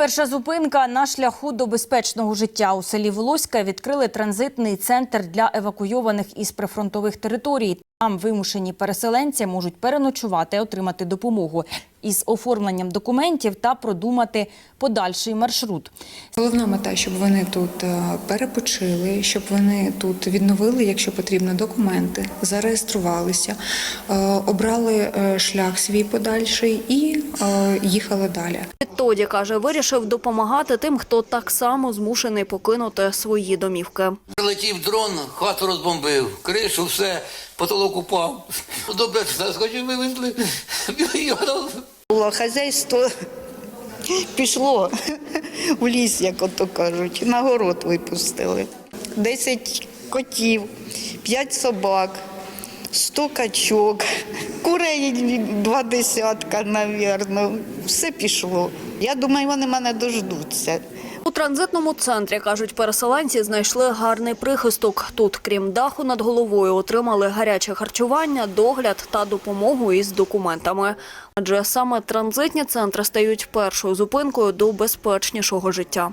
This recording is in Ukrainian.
Перша зупинка на шляху до безпечного життя у селі Волоська відкрили транзитний центр для евакуйованих із прифронтових територій. Там вимушені переселенці можуть переночувати, отримати допомогу із оформленням документів та продумати подальший маршрут. Головна мета, щоб вони тут е, перепочили, щоб вони тут відновили, якщо потрібно, документи, зареєструвалися, е, обрали е, шлях свій подальший і їхали далі. Відтоді, каже, вирішив допомагати тим, хто так само змушений покинути свої домівки. Прилетів дрон, хату розбомбив, кришу, все, потолок упав. Добре, заскочив, вивезли. Його Було хазяйство пішло в ліс, як ото кажуть, на город випустили. Десять котів, п'ять собак, сто качок, курей два десятка, навірно. Все пішло. Я думаю, вони мене дождуться. У транзитному центрі, кажуть, переселенці знайшли гарний прихисток. Тут, крім даху над головою, отримали гаряче харчування, догляд та допомогу із документами. Адже саме транзитні центри стають першою зупинкою до безпечнішого життя.